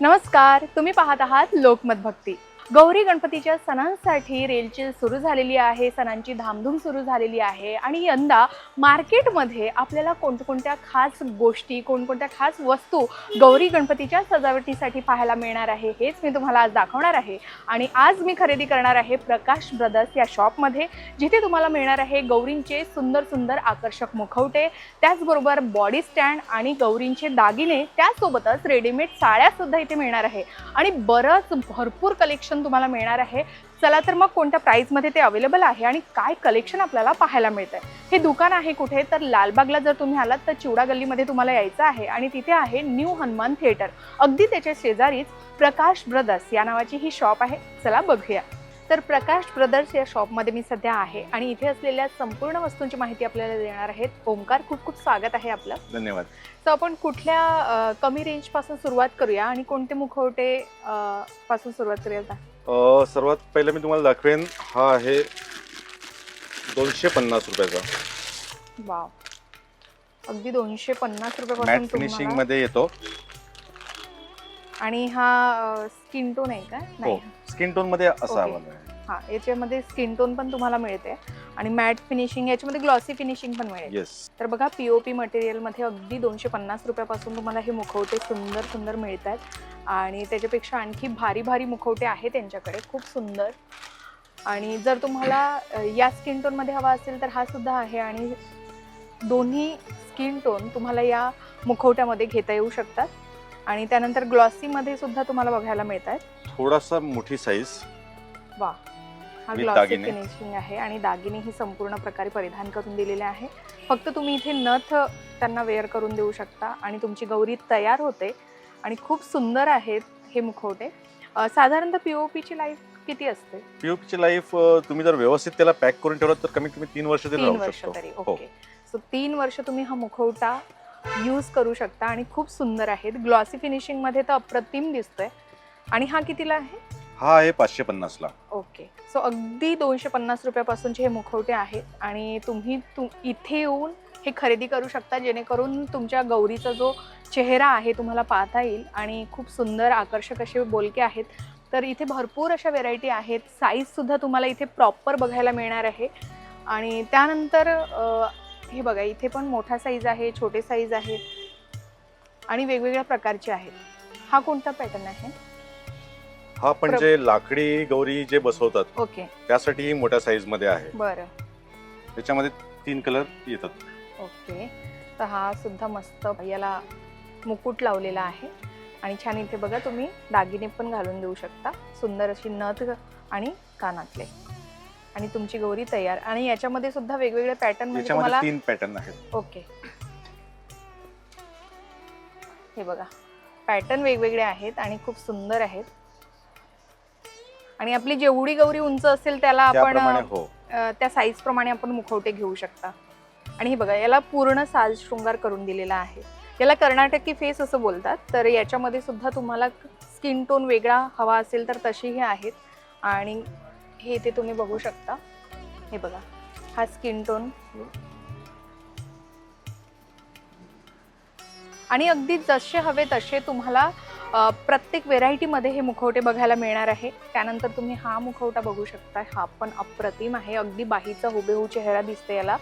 नमस्कार तुम्ही पाहत आहात लोकमत भक्ती. गौरी गणपतीच्या सणांसाठी रेलचेल सुरू झालेली आहे सणांची धामधूम सुरू झालेली आहे आणि यंदा मार्केटमध्ये आपल्याला कोणकोणत्या खास गोष्टी कोणकोणत्या खास वस्तू गौरी गणपतीच्या सजावटीसाठी पाहायला मिळणार आहे हेच मी तुम्हाला आज दाखवणार आहे. आणि आज मी खरेदी करणार आहे प्रकाश ब्रदर्स या शॉपमध्ये जिथे तुम्हाला मिळणार आहे गौरींचे सुंदर सुंदर आकर्षक मुखवटे त्याचबरोबर बॉडी स्टँड आणि गौरींचे दागिने त्यासोबतच रेडीमेड साड्यासुद्धा इथे मिळणार आहे. आणि बरंच भरपूर कलेक्शन तुम्हाला मिळणार आहे. चला तर मग कोणत्या प्राईजमध्ये ते अवेलेबल आहे आणि काय कलेक्शन आपल्याला पाहायला मिळतंय. हे दुकान आहे कुठे? तर लालबागला जर तुम्ही आलात तर चिवडा गल्लीमध्ये तुम्हाला यायचं आहे आणि तिथे आहे न्यू हनुमान थिएटर अगदी त्याच्या शेजारीच प्रकाश ब्रदर्स या नावाची ही शॉप आहे. चला बघूया. तर प्रकाश ब्रदर्स या शॉपमध्ये मी सध्या आहे आणि इथे असलेल्या संपूर्ण वस्तूंची माहिती आपल्याला देणार आहेत. ओमकार खूप खूप स्वागत आहे आपलं. धन्यवाद. तर आपण कुठल्या कमी रेंजपासून सुरुवात करूया आणि कोणते मुखवटे पासून सुरुवात करूया? अ, सर्वात पहिलं मी तुम्हाला दाखवेन हा आहे दोनशे पन्नास रुपयाचा. वाव अगदी दोनशे पन्नास रुपयापासून फिनिशिंगमध्ये येतो. आणि हा स्किन टोन आहे का? हो नाही. स्किन टोनमध्ये असा Okay. आवाज आहे. हा याच्यामध्ये स्किन टोन पण तुम्हाला मिळते आणि मॅट फिनिशिंग याच्यामध्ये ग्लॉसी फिनिशिंग पण मिळेल. येस तर बघा पीओपी मटेरियलमध्ये अगदी दोनशे पन्नास रुपयापासून तुम्हाला हे मुखवटे सुंदर सुंदर मिळतात आणि त्याच्यापेक्षा आणखी भारी भारी मुखवटे आहेत त्यांच्याकडे. खूप सुंदर. आणि जर तुम्हाला अ, या स्किन टोनमध्ये हवा असेल तर हा सुद्धा आहे आणि दोन्ही स्किन टोन तुम्हाला या मुखवट्यामध्ये घेता येऊ शकतात. आणि त्यानंतर ग्लॉसीमध्ये सुद्धा तुम्हाला बघायला मिळतात थोडासा मोठी साईज वा हा With ग्लॉसी दागिने. फिनिशिंग आहे आणि दागिने ही संपूर्ण प्रकारे परिधान करून दिलेले आहे. फक्त तुम्ही इथे नथ त्यांना वेअर करून देऊ शकता आणि तुमची गौरी तयार होते आणि खूप सुंदर आहेत हे मुखवटे. अ, साधारणतः पीओपीची लाईफ किती असते? पीओपीची लाईफ तुम्ही जर व्यवस्थित त्याला पॅक करून ठेवलात तर कमीत कमी तीन वर्ष तरी तीन राहू वर्ष शकतो. तरी. हो. ओके. सो तीन वर्ष तुम्ही हा मुखवटा यूज करू शकता आणि खूप सुंदर आहेत. ग्लॉसी फिनिशिंगमध्ये तर अप्रतिम दिसतोय. आणि हा कितीला आहे? हा आहे पाचशे पन्नास ला. ओके सो अगदी दोनशे पन्नास रुपयापासूनचे हे मुखवटे आहेत आणि तुम्ही तु इथे येऊन हे खरेदी करू शकता जेणेकरून तुमच्या गौरीचा जो चेहरा आहे तुम्हाला पाहता येईल आणि खूप सुंदर आकर्षक असे बोलके आहेत. तर इथे भरपूर अशा व्हेरायटी आहेत. साईजसुद्धा तुम्हाला इथे प्रॉपर बघायला मिळणार आहे. आणि त्यानंतर हे बघा इथे पण मोठा साईज आहे छोटे साईज आहे आणि वेगवेगळ्या प्रकारचे आहेत. हा कोणता पॅटर्न आहे? हा पण जे लाकडी गौरी जे बसवतात ओके. त्यासाठी मोठ्या साईजमध्ये आहे. बरं. त्याच्यामध्ये तीन कलर येतात. ओके. तर हा सुद्धा मस्त याला मुकुट लावलेला आहे. आणि छान इथे बघा तुम्ही दागिने पण घालून देऊ शकता. सुंदर अशी नथ आणि कानातले. आणि तुमची गौरी तयार. आणि याच्यामध्ये सुद्धा वेगवेगळे पॅटर्न म्हणजे याच्यामध्ये तुम्हाला तीन पॅटर्न आहेत. ओके हे बघा. पॅटर्न वेगवेगळे आहेत आणि खूप सुंदर आहेत. आणि आपली जेवढी गौरी उंच असेल त्याला आपण त्याप्रमाणे हो. त्या साईज प्रमाणे आपण मुखवटे घेऊ शकता. आणि हे बघा याला पूर्ण साज शृंगार करून दिलेला आहे. याला कर्नाटकी फेस असं बोलतात. तर याच्यामध्ये सुद्धा तुम्हाला स्किन टोन वेगळा हवा असेल तर तशीही आहेत. आणि हे ते तुम्ही बघू शकता. हे बघा हा स्किन टोन आणि अगदी जसे हवे तसे तुम्हाला प्रत्येक व्हेरायटीमध्ये हे मुखवटे बघायला मिळणार आहे. त्यानंतर तुम्ही हा मुखवटा बघू शकता हा पण अप्रतिम आहे. अगदी बाहीचा हुबेहू चेहरा दिसते याला.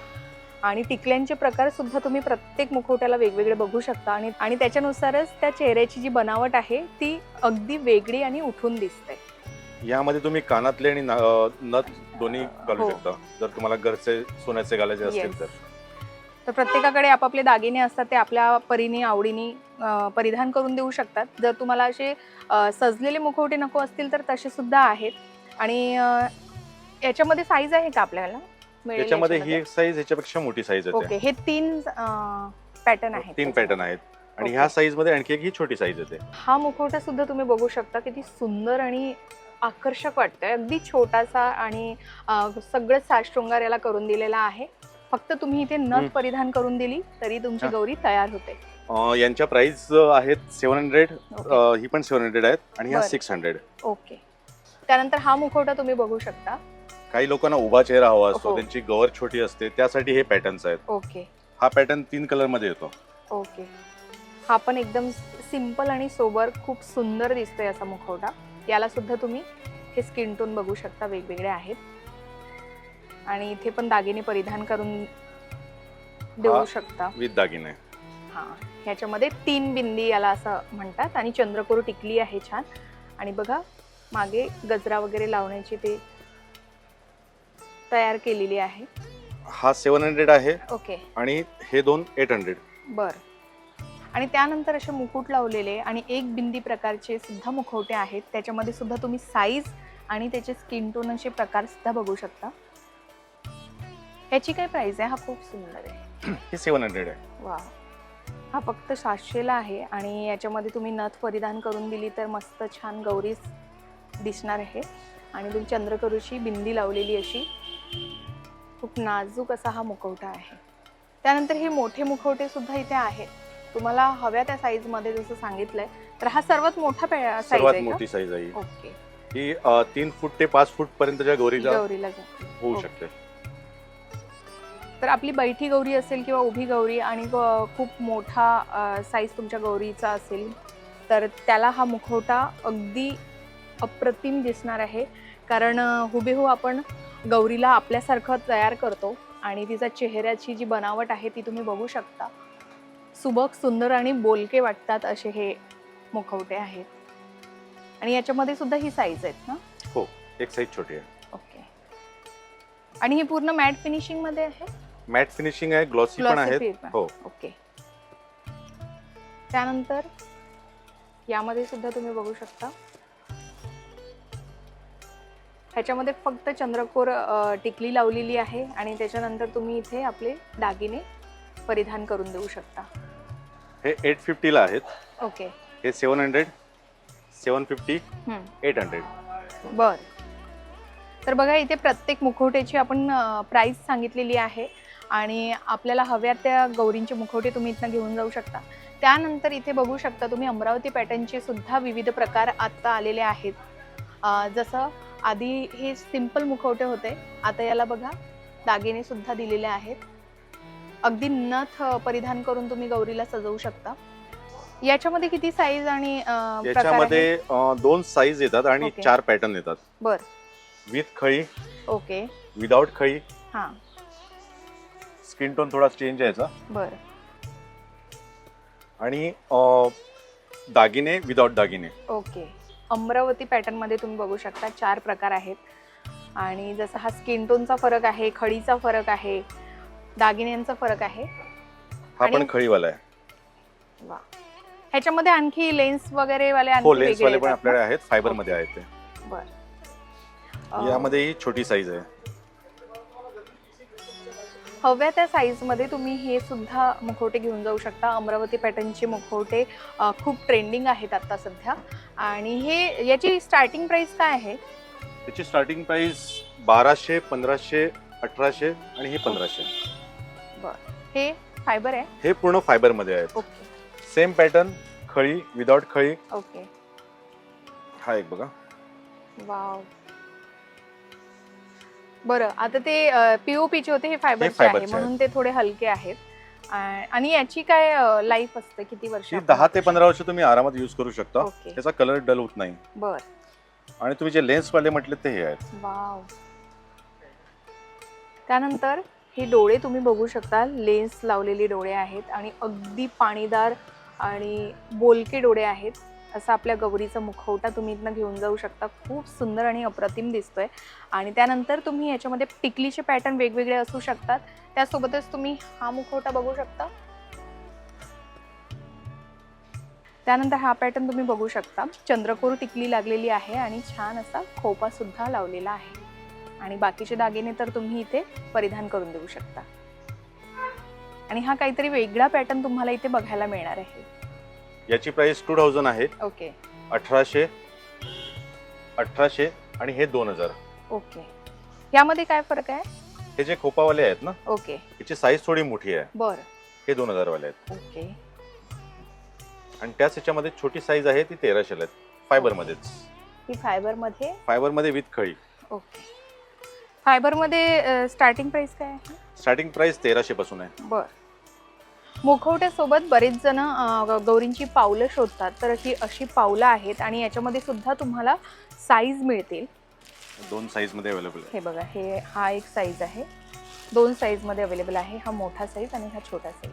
आणि टिकल्यांचे प्रकार सुद्धा तुम्ही प्रत्येक मुखवट्याला वेगवेगळे बघू शकता. आणि आणि त्याच्यानुसारच त्या चेहऱ्याची जी बनावट आहे ती अगदी वेगळी आणि उठून दिसते. यामध्ये तुम्ही कानातले आणि ना- नथ दोन्ही घालू हो. शकता जर तुम्हाला घरचे सोन्याचे घालायचे असतील Yes. तर तर प्रत्येकाकडे आपापले दागिने असतात ते आपल्या परीने आवडीने अ, परिधान करून देऊ शकतात जर तुम्हाला असे अ, सजलेले मुखवटे नको असतील तर तसे सुद्धा आहेत आणि अ, याच्यामध्ये साईज आहे का आपल्याला मिळेल याच्यामध्ये ही? एक साईज ह्याच्यापेक्षा मोठी साईज येते ओके हे तीन पॅटर्न आहेत तीन. पॅटर्न आहेत आणि. ह्या साईजमध्ये आणखी एक ही छोटी साईज येते हा मुखवटा सुद्धा तुम्ही बघू शकता किती सुंदर आणि आकर्षक वाटतोय. अगदी छोटासा आणि अ, सगळं साजशृंगार याला करून दिलेला आहे. फक्त तुम्ही इथे नथ. परिधान करून दिली तरी तुमची. गौरी तयार होते. यांच्या प्राइस आहेत सेव्हन हंड्रेड. ही पण सेव्हन हंड्रेड आहेत आणि ह्या. Six hundred. ओके. त्यानंतर हा मुखवटा तुम्ही बघू शकता. काही लोकांना उभा चेहरा हवा असतो हो. त्यांची गवर छोटी असते त्यासाठी हे पॅटर्न्स आहेत. ओके. हा पॅटर्न तीन कलरमध्ये येतो. ओके. हा पण एकदम सिंपल आणि सोबर खूप सुंदर दिसतोय असा मुखवटा. याला सुद्धा तुम्ही हे स्किन टोन बघू शकता वेगवेगळे आहेत. आणि इथे पण दागिने परिधान करून देऊ. शकता. विथ दागिने. हा ह्याच्यामध्ये तीन बिंदी याला असं म्हणतात आणि चंद्रकोर टिकली आहे छान. आणि बघा मागे गजरा वगैरे लावण्याची ते तयार केलेली आहे. हा सेवन हंड्रेड आहे. ओके आणि हे दोन एट हंड्रेड बर. आणि त्यानंतर असे मुकुट लावलेले आणि एक बिंदी प्रकारचे सुद्धा मुखवटे आहेत. त्याच्यामध्ये सुद्धा तुम्ही साईज आणि त्याचे स्किन टोन असे प्रकार सुद्धा बघू शकता. ह्याची काय प्राइस आहे? हा खूप सुंदर आहे. हे सेवन हंड्रेड आहे. वा हा फक्त सातशेला आहे आणि याच्यामध्ये तुम्ही नथ परिधान करून दिली तर मस्त छान गौरी दिसणार आहे. आणि तुम्ही चंद्रकरूची बिंदी लावलेली अशी. खूप नाजूक असा हा मुखवटा आहे. त्यानंतर हे मोठे मुखवटे सुद्धा इथे आहेत. तुम्हाला हव्या त्या साईजमध्ये जसं सांगितलंय तर हा सर्वात मोठा साईज सर्वात आहे का? मोठी साईज आहे. ही. ओके ही अ, तीन फूट ते पाच फूट पर्यंतच्या गौरीला होऊ ओके. शकते. तर आपली बैठी गौरी असेल किंवा उभी गौरी आणि ग- खूप मोठा साईज तुमच्या गौरीचा असेल तर त्याला हा मुखवटा अगदी अप्रतिम दिसणार आहे. कारण अ, हुबेहूब आपण गौरीला आपल्यासारखं तयार करतो आणि तिचा चेहऱ्याची जी बनावट आहे ती तुम्ही बघू शकता. सुबक सुंदर आणि बोलके वाटतात असे हे मुखवटे आहेत. आणि याच्यामध्ये सुद्धा ही साईज आहेत ना? हो एक साईज छोटी आहे. ओके. आणि ही पूर्ण मॅट फिनिशिंगमध्ये आहे? मॅट फिनिशिंग आहे ग्लॉसी पण Glossy आहेत. हो. ओके. त्यानंतर यामध्ये सुद्धा तुम्ही बघू शकता. ह्याच्यामध्ये फक्त चंद्रकोर अ, टिकली लावलेली आहे आणि त्याच्यानंतर तुम्ही इथे आपले दागिने परिधान करून देऊ शकता. हे एट फिफ्टीला आहेत. ओके हे seven hundred seven fifty hmm. Eight hundred बर. तर बघा इथे प्रत्येक मुखवट्याची आपण प्राईस सांगितलेली आहे आणि आपल्याला हव्या त्या गौरींचे मुखवटे तुम्ही इथनं घेऊन जाऊ शकता. त्यानंतर इथे बघू शकता तुम्ही अमरावती पॅटर्नचे सुद्धा विविध प्रकार आत्ता आलेले आहेत. अं, जसं आधी हे सिंपल मुखवटे होते आता याला बघा दागिने सुद्धा दिलेले आहेत. अगदी नथ परिधान करून तुम्ही गौरीला सजवू शकता. याच्यामध्ये किती साईज आणि अं, प्रकार आहेत? याच्यामध्ये अ, दोन साईज येतात आणि ओके. चार पॅटर्न येतात. बर. विथ खळी ओके. विदाउट खळी. हां. स्किन टोन थोडा चेंज आहे याचा बरं. आणि अ, दागिने विदाउट दागिने. ओके. अमरावती पॅटर्नमध्ये तुम्ही बघू शकता चार प्रकार आहेत. आणि जसं हा स्किन टोनचा फरक आहे खडीचा फरक आहे दागिन्यांचा फरक आहे. हा पण खळीवाला आहे. वा. ह्याच्यामध्ये आणखी लेन्स वगैरे वाले हो आणखी लेन्स वेगळे वाले पण येतात आपल्याकडे आहेत फायबरमध्ये आहेत ते. ना? बरं. अं, यामध्ये ही छोटी साईज आहे. हव्या त्या साईजमध्ये तुम्ही हे सुद्धा मुखवटे घेऊन जाऊ शकता. अमरावती पॅटर्नचे मुखवटे अं, खूप ट्रेंडिंग आहेत आता सध्या. आणि हे याची स्टार्टिंग प्राइस काय आहे? त्याची स्टार्टिंग प्राइस बाराशे पंधराशे अठराशे आणि हे पंधराशे. हे फायबर आहे? हे पूर्ण फायबरमध्ये आहेत. ओके. सेम पॅटर्न खळी विदाउट खळी. ओके. हा एक बघा. वाव. बरं आता ते पीओपीचे होते हे फायबरचे आहे चे म्हणून ते थोडे हलके आहेत. आ- आणि याची काय लाईफ असते किती वर्ष ही दहा ते पंधरा वर्ष तुम्ही आरामात यूज करू शकता. ओके. त्याचा कलर डल होत नाही. बर. आणि तुम्ही जे लेन्स वाले म्हटले ते हे आहेत. वाव. त्यानंतर? हे डोळे तुम्ही बघू शकता लेन्स लावलेले डोळे आहेत आणि अगदी पाणीदार आणि बोलके डोळे आहेत. असं आपल्या गौरीचा मुखवटा तुम्ही इथनं घेऊन जाऊ शकता. खूप सुंदर आणि अप्रतिम दिसतोय. आणि त्यानंतर तुम्ही याच्यामध्ये टिकलीचे पॅटर्न वेगवेगळे असू शकतात. त्यासोबतच तुम्ही हा मुखवटा बघू शकता. त्यानंतर हा पॅटर्न तुम्ही बघू शकता. चंद्रकोर टिकली लागलेली आहे आणि छान असा खोपा सुद्धा लावलेला आहे. आणि बाकीचे दागिने तर तुम्ही इथे परिधान करून देऊ शकता. आणि हा काहीतरी वेगळा पॅटर्न तुम्हाला इथे बघायला मिळणार आहे. याची प्राइस टू थाउजंड आहे. ओके अठराशे अठराशे आणि हे दोन हजार. ओके यामध्ये काय फरक आहे? हे जे खोपावाले आहेत ना ओके याची साईज थोडी मोठी आहे. बरं. हे दोन हजार वाले आहेत. ओके आणि त्याच याच्यामध्ये छोटी साईज आहे ती तेराशेला आहेत. फायबर मध्येच. ही फायबरमध्ये फायबरमध्ये विथ खळी. ओके फायबरमध्ये स्टार्टिंग प्राइस काय आहे? स्टार्टिंग प्राइस तेराशे पासून आहे. बर. मुखवट्यासोबत बरेच जण गौरींची पावलं शोधतात तर ही अशी पावलं आहेत आणि याच्यामध्ये सुद्धा तुम्हाला साईज मिळतील. दोन साईजमध्ये अवेलेबल आहे. हे बघा हे हा एक साईज आहे. दोन साईजमध्ये अवेलेबल आहे. हा मोठा साईज आणि हा छोटा साईज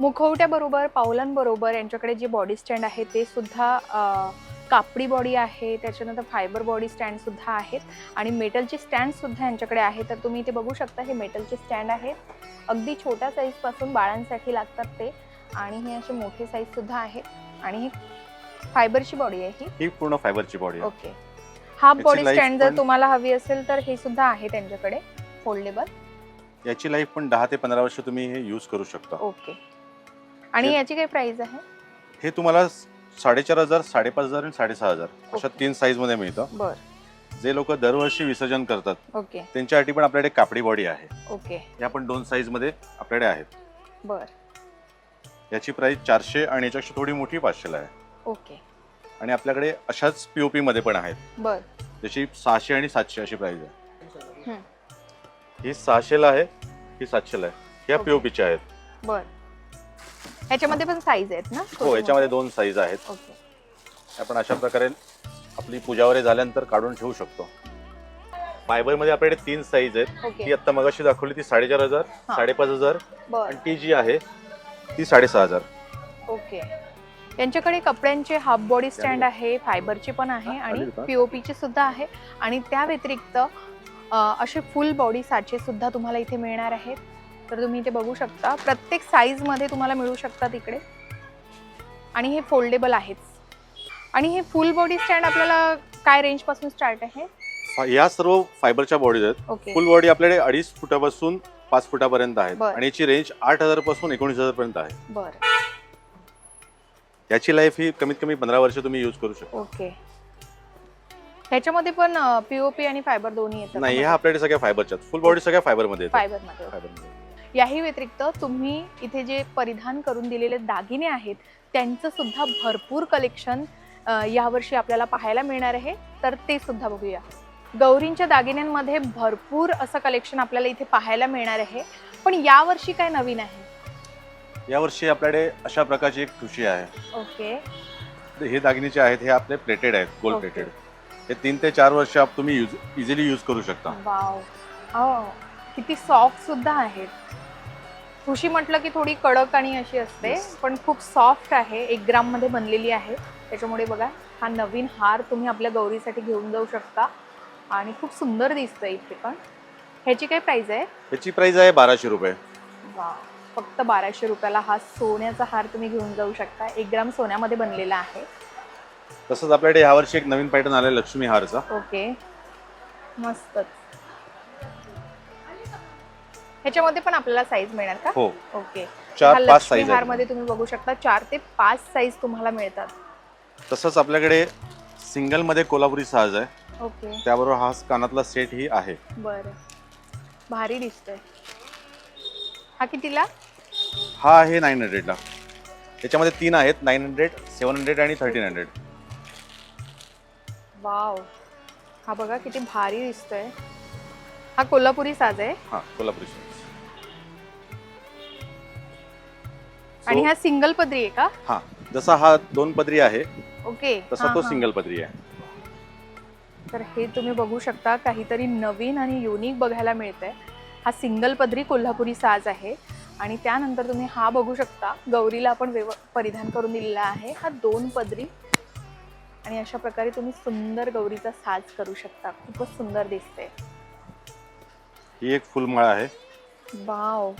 मुखवट्याबरोबर पावलांबरोबर यांच्याकडे जे बॉडी स्टँड आहे ते सुद्धा कापडी बॉडी आहे त्याच्यानंतर फायबर बॉडी स्टँडसुद्धा आहेत आणि मेटलचे स्टँडसुद्धा यांच्याकडे आहे तर तुम्ही इथे बघू शकता हे मेटलचे स्टँड आहेत. अगदी छोट्या साईजपासून बाळांसाठी लागतात ते आणि हे असे मोठे साईजसुद्धा आहेत आणि ही फायबरची बॉडी आहे ही. पूर्ण फायबरची बॉडी आहे. ओके. हा बॉडी स्टँड जर तुम्हाला हवी असेल तर हे सुद्धा आहे त्यांच्याकडे फोल्डेबल याची लाईफ पण दहा ते पंधरा वर्ष तुम्ही हे यूज करू शकता. ओके. आणि याची काय प्राइस आहे? हे तुम्हाला साडेचार हजार साडेपाच हजार आणि साडेसहा हजार. अशा. तीन साईजमध्ये मिळतं. बर. जे लोक दरवर्षी विसर्जन करतात ओके. त्यांच्यासाठी पण आपल्याकडे कापडी बॉडी आहे. ओके. या पण दोन साईजमध्ये आपल्याकडे आहेत. बर. याची प्राइस चारशे आणि याच्यापेक्षा थोडी मोठी पाचशेला आहे. ओके. आणि आपल्याकडे अशाच पीओपी मध्ये पण आहेत. बर. जशी सहाशे आणि सातशे अशी प्राइस आहे. हम्म. ही सहाशेला आहे ही सातशेला आहे. ह्या ओके. पीओपीच्या आहेत. बर. ह्याच्यामध्ये पण साईज आहेत ना? हो याच्यामध्ये दोन साईज आहेत. ओके. आपण अशा प्रकारे आपली पूजा वगैरे झाल्यानंतर काढून ठेवू शकतो. फायबरमध्ये आपल्याकडे तीन साईज आहेत. ती आता मगाशी दाखवली ती साडेचार हजार हा. साडेपाच हजार. बर. आणि ती जी आहे ती साडेसहा हजार. ओके. यांच्याकडे कपड्यांचे हाफ बॉडी स्टँड आहे फायबरचे पण आहे आणि आली का? पीओपीचे सुद्धा आहे. आणि त्या व्यतिरिक्त अ, असे फुल बॉडी साचे सुद्धा तुम्हाला इथे मिळणार आहेत. तर तुम्ही इथे बघू शकता. प्रत्येक साईजमध्ये तुम्हाला मिळू शकतात इकडे. आणि हे फोल्डेबल आहेच आणि हे फुल बॉडी स्टँड आपल्याला काय रेंजपासून स्टार्ट आहे? या सर्व फायबरच्या बॉडीज आहेत. ओके फुल बॉडी आपल्याकडे अडीच फुटापासून पाच फुटापर्यंत आहे बरं. आणि याची रेंज आठ हजारपासून एकोणीस हजार पर्यंत आहे. बरं. याची लाईफ ही कमीत कमी पंधरा वर्ष तुम्ही युज करू शकता. ओके ह्याच्यामध्ये पण पीओपी आणि फायबर दोन्ही येतात नाही ह्या आपल्याकडे सगळ्या फायबरच्या फुल बॉडी सगळ्या फायबरमध्ये येतात. फायबरमध्ये फायबरमध्ये याही व्यतिरिक्त तुम्ही इथे जे परिधान करून दिलेले दागिने आहेत त्यांचं सुद्धा भरपूर कलेक्शन यावर्षी आपल्याला पाहायला मिळणार आहे. तर ते सुद्धा बघूया. गौरींच्या दागिन्यांमध्ये भरपूर असं कलेक्शन आपल्याला इथे पाहायला मिळणार आहे. पण यावर्षी काय नवीन आहे? यावर्षी आपल्याकडे अशा प्रकारची एक ठुशी आहे. ओके. हे दागिने जे आहेत हे आपले प्लेटेड आहेत गोल्ड. प्लेटेड हे तीन ते चार वर्ष आप- तुम्ही इझिली यूज करू शकता. वाव हो किती सॉफ्ट सुद्धा आहेत. ठुशी म्हटलं की थोडी कडक आणि अशी असते. पण खूप सॉफ्ट आहे. एक ग्राममध्ये बनलेली आहे. त्याच्यामुळे बघा हा नवीन हार तुम्ही आपल्या गौरीसाठी घेऊन जाऊ शकता. आणि खूप सुंदर दिसतं इथे पण. ह्याची काय प्राइस आहे? याची प्राइस आहे बाराशे रुपये. वा फक्त बाराशे रुपयाला हा सोन्याचा हार तुम्ही घेऊन जाऊ शकता. एक ग्राम सोन्यामध्ये बनलेला आहे. तसंच आपल्याकडे यावर्षी एक नवीन पॅटर्न आलाय लक्ष्मी हारचा. ओके. मस्तच. ह्याच्यामध्ये पण आपल्याला साईज मिळणार का? हो. ओके चार हा पाच लक्ष्मी साईज हारमध्ये तुम्ही बघू शकता चार ते पाच साईज तुम्हाला मिळतात. तसंच आपल्याकडे सिंगलमध्ये कोल्हापुरी साज आहे. ओके त्याबरोबर हा कानातला सेट ही आहे. बरं. भारी दिसतोय. हा कितीला? हा आहे नाईन हंड्रेडला याच्यामध्ये तीन आहेत नाईन हंड्रेड सेवन हंड्रेड आणि थर्टीन हंड्रेड वाव हा बघा किती भारी दिसतोय. हा कोल्हापुरी साज आहे. हा कोल्हापुरी साज. आणि हा सिंगल पदरी आहे का? हा जसा हा दोन पदरी आहे ओके तसा तो. सिंगल पदरी आहे. तर हे तुम्ही बघू शकता काहीतरी नवीन आणि युनिक बघायला मिळतंय. हा सिंगल पदरी कोल्हापुरी साज आहे. आणि त्यानंतर तुम्ही हा बघू शकता गौरीला आपण व्यव परिधान करून दिलेला आहे. हा दोन पदरी. आणि अशा प्रकारे तुम्ही सुंदर गौरीचा साज करू शकता. खूपच सुंदर दिसते ही एक फुलमाळ आहे. वाव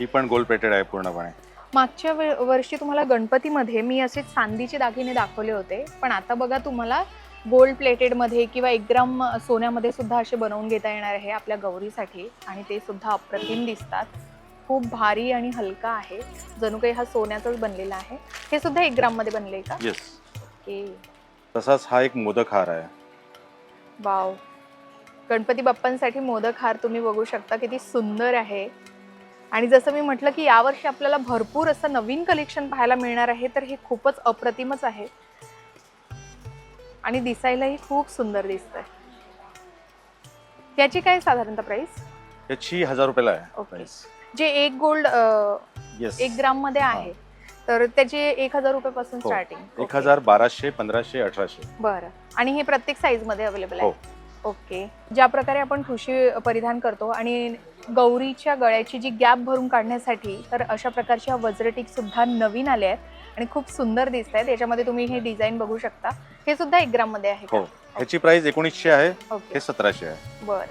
ही पण गोल्ड प्लेटेड आहे पूर्णपणे. मागच्या वे- वर्षी तुम्हाला गणपतीमध्ये मी असे चांदीचे दागिने दाखवले होते पण आता बघा तुम्हाला गोल्ड प्लेटेडमध्ये किंवा एक ग्राम सोन्यामध्ये सुद्धा असे बनवून घेता येणार आहे आपल्या गौरीसाठी. आणि ते सुद्धा अप्रतिम दिसतात. खूप भारी आणि हलका आहे. जणू काही हा सोन्याचाच बनलेला आहे. हे सुद्धा एक ग्राममध्ये बनले का? Yes okay. तसाच हा एक मोदक हार आहे. वाव. गणपती बाप्पांसाठी मोदक हार तुम्ही बघू शकता किती सुंदर आहे. आणि जसं मी म्हटलं की यावर्षी आपल्याला भरपूर असं नवीन कलेक्शन पाहायला मिळणार आहे तर हे खूपच अप्रतिमच आहे. आणि दिसायलाही खूप सुंदर दिसतंय. याची काय साधारणतः प्राइस याची हजार रुपयाला आहे ओके. जे एक गोल्ड येस एक ग्राममध्ये आहे तर त्याचे एक हजार रुपये पासून हो. स्टार्टिंग एक हजार बाराशे पंधराशे अठराशे. बरं. आणि हे प्रत्येक साईजमध्ये अवेलेबल आहे? हो. ओके. ज्या प्रकारे आपण ठुशी परिधान करतो आणि गौरीच्या गळ्याची जी गॅप भरून काढण्यासाठी तर अशा प्रकारच्या वज्रटिक सुद्धा नवीन आले आहेत आणि खूप सुंदर दिसत आहेत. याच्यामध्ये तुम्ही हे डिझाईन बघू शकता. हे सुद्धा एक ग्राममध्ये आहे का? हो. ह्याची प्राइस एकोणीसशे आहे. ओके. हे सतराशे आहे. बर.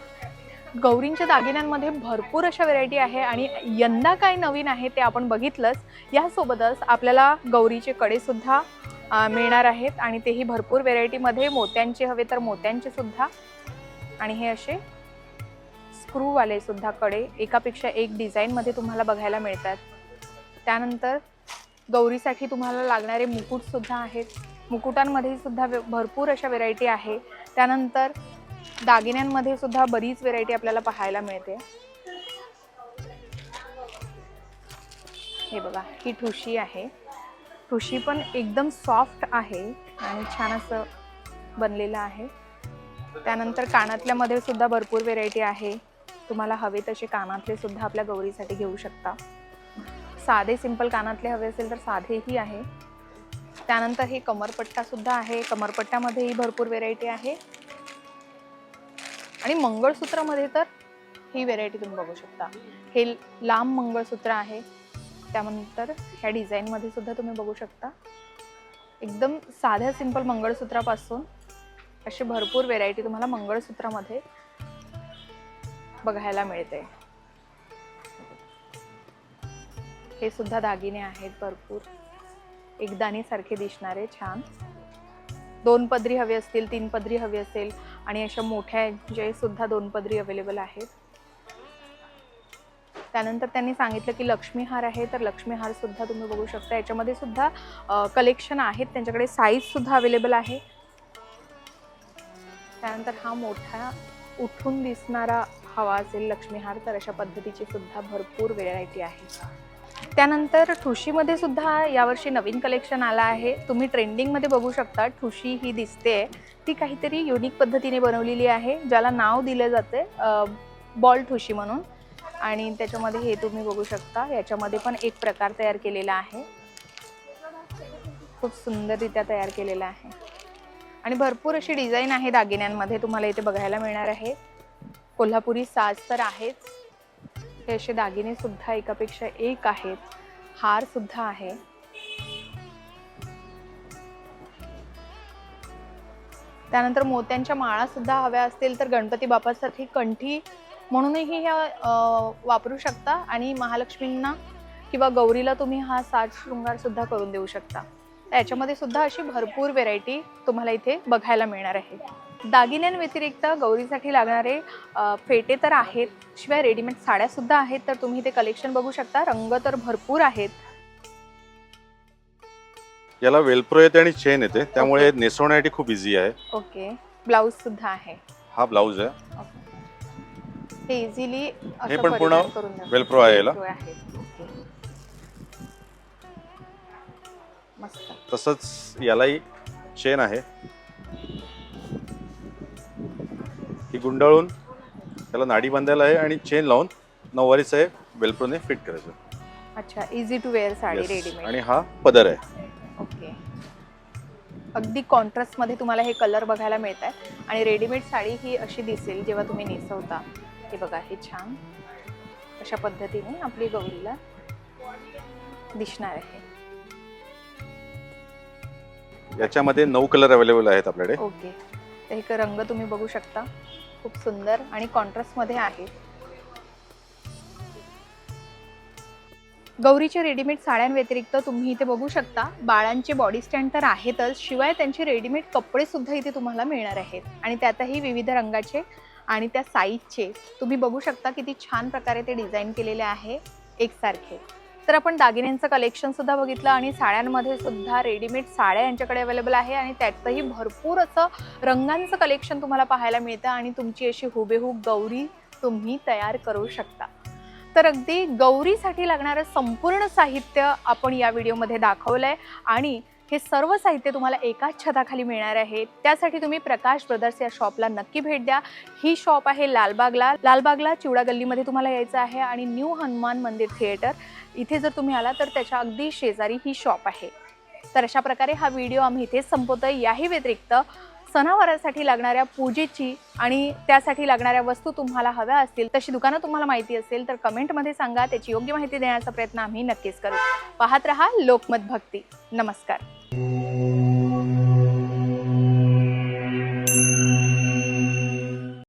गौरींच्या दागिन्यांमध्ये भरपूर अशा व्हेरायटी आहे आणि यंदा काय नवीन आहे ते आपण बघितलंच. यासोबतच आपल्याला गौरीचे कडे सुद्धा मिळणार आहेत आणि तेही भरपूर व्हेरायटीमध्ये. मोत्यांचे हवे तर मोत्यांचे सुद्धा. आणि हे असे स्क्रूवाले सुद्धा कडे. एकापेक्षा एक डिझाईनमध्ये तुम्हाला बघायला मिळतात. त्यानंतर गौरीसाठी तुम्हाला लागणारे मुकुटसुद्धा आहेत. मुकुटांमध्ये सुद्धा भरपूर अशा व्हेरायटी आहे. त्यानंतर दागिन्यांमध्ये सुद्धा बरीच व्हेरायटी आपल्याला पाहायला मिळते. हे बघा ही ठुशी आहे. ठुशी पण एकदम सॉफ्ट आहे आणि छान असं बनलेलं आहे. त्यानंतर कानातल्यामध्ये सुद्धा भरपूर व्हेरायटी आहे. तुम्हाला हवे तसे कानातले सुद्धा आपल्या गौरीसाठी घेऊ शकता. साधे सिंपल कानातले हवे असेल तर साधेही आहे. त्यानंतर हे कमरपट्टा सुद्धा आहे. कमरपट्ट्यामध्येही भरपूर व्हेरायटी आहे. आणि मंगळसूत्रामध्ये तर ही व्हेरायटी तुम्ही बघू शकता. हे लांब मंगळसूत्र आहे. त्यानंतर ह्या डिझाईनमध्ये सुद्धा तुम्ही बघू शकता. एकदम साध्या सिंपल मंगळसूत्रापासून अशी भरपूर व्हेरायटी तुम्हाला मंगळसूत्रामध्ये बघायला मिळते. हे सुद्धा दागिने आहेत भरपूर. एकदाणीसारखे दिसणारे छान. दोन पदरी हवे असतील तीन पदरी हवी असेल आणि अशा मोठ्या जे सुद्धा दोन पदरी अवेलेबल आहेत. त्यानंतर त्यांनी सांगितलं की लक्ष्मीहार आहे तर लक्ष्मीहार सुद्धा तुम्ही बघू शकता. याच्यामध्ये सुद्धा कलेक्शन आहेत. त्यांच्याकडे साईज सुद्धा अवेलेबल आहे. त्यानंतर हा मोठा उठून दिसणारा हवा असेल लक्ष्मीहार तर अशा पद्धतीची सुद्धा भरपूर व्हेरायटी आहे. त्यानंतर ठुशीमध्ये सुद्धा यावर्षी नवीन कलेक्शन आलं आहे. तुम्ही ट्रेंडिंगमध्ये बघू शकता ठुशी ही दिसते. ती काहीतरी युनिक पद्धतीने बनवलेली आहे ज्याला नाव दिलं जाते बॉल ठुशी म्हणून. आणि त्याच्यामध्ये हे तुम्ही बघू शकता. याच्यामध्ये पण एक प्रकार तयार केलेला आहे. खूप सुंदररित्या तयार केलेला आहे. आणि भरपूर अशी डिझाईन आहे दागिन्यांमध्ये. तुम्हाला इथे बघायला मिळणार आहे. कोल्हापुरी साज तर आहेच. हे असे दागिने सुद्धा एकापेक्षा एक आहेत. हार सुद्धा आहे. त्यानंतर मोत्यांच्या माळा सुद्धा हव्या असतील तर गणपती बाप्पासाठी कंठी म्हणूनही ह्या वापरू शकता आणि महालक्ष्मींना किंवा गौरीला तुम्ही हा साज शृंगार सुद्धा करून देऊ शकता. याच्यामध्ये सुद्धा अशी भरपूर व्हेरायटी तुम्हाला इथे बघायला मिळणार आहे. दागिन्यांव्यतिरिक्त गौरीसाठी लागणारे फेटे तर आहेत शिवाय रेडीमेड साड्या सुद्धा आहेत तर तुम्ही इथे कलेक्शन बघू शकता. रंग तर भरपूर आहेत. याला वेलप्रो येते आणि चेन येते त्यामुळे नेसवण्यासाठी खूप इझी आहे. ओके. ब्लाऊज सुद्धा आहे. हा ब्लाऊज आहे. हे इझिली हे पण पूर्ण वेलप्रो आहे याला. तसंच यालाही चेन आहे. ही गुंडाळून त्याला नाडी बांधायला आहे आणि चेन लावून नऊवारीचं आहे वेलप्रोने फिट करायचं. अच्छा easy to wear sari. Readymade आणि हा पदर आहे. ओके. अगदी कॉन्ट्रास्टमध्ये तुम्हाला हे कलर बघायला मिळत आहे आणि रेडीमेड साडी ही अशी दिसेल जेव्हा तुम्ही नेसवता. हे बघा हे छान. अशा पद्धतीने आपली गौरीला दिसणार आहे. याच्यामध्ये नऊ कलर अवेलेबल आहेत आपल्याकडे. ओके. तर हे रंग तुम्ही बघू शकता. खूप सुंदर आणि कॉन्ट्रास्टमध्ये आहे. गौरीच्या रेडीमेड साड्यांव्यतिरिक्त तुम्ही इथे बघू शकता बाळांचे बॉडी स्टँड तर आहेतच शिवाय त्यांचे रेडीमेड कपडे सुद्धा इथे तुम्हाला मिळणार आहेत. आणि त्यातही विविध रंगाचे आणि त्या साईजचे तुम्ही बघू शकता किती छान प्रकारे ते डिझाईन केलेले आहे एकसारखे. तर आपण दागिन्यांचं कलेक्शनसुद्धा बघितलं आणि साड्यांमध्ये सुद्धा रेडीमेड साड्या यांच्याकडे अवेलेबल आहे आणि त्यातही भरपूर असं रंगांचं कलेक्शन तुम्हाला पाहायला मिळतं आणि तुमची अशी हुबेहूब गौरी तुम्ही तयार करू शकता. तर अगदी गौरीसाठी लागणारं संपूर्ण साहित्य आपण या व्हिडिओमध्ये दाखवलं आहे आणि हे सर्व साहित्य तुम्हाला एकाच छताखाली मिळणार आहे. त्यासाठी तुम्ही प्रकाश ब्रदर्स या शॉपला नक्की भेट द्या. ही शॉप आहे लालबागला. लालबागला चिवडा गल्लीमध्ये तुम्हाला यायचं आहे आणि न्यू हनुमान मंदिर थिएटर. इथे जर तुम्ही आला तर त्याच्या अगदी शेजारी ही शॉप आहे. तर अशा प्रकारे हा व्हिडिओ आम्ही इथेच संपवतोय. याही व्यतिरिक्त सणावारासाठी लागणाऱ्या पूजेची आणि त्यासाठी लागणाऱ्या वस्तू तुम्हाला हव्या असतील तशी दुकानं तुम्हाला माहिती असेल तर कमेंटमध्ये सांगा. त्याची योग्य माहिती देण्याचा प्रयत्न आम्ही नक्कीच करू. पाहत रहा लोकमत भक्ती. नमस्कार.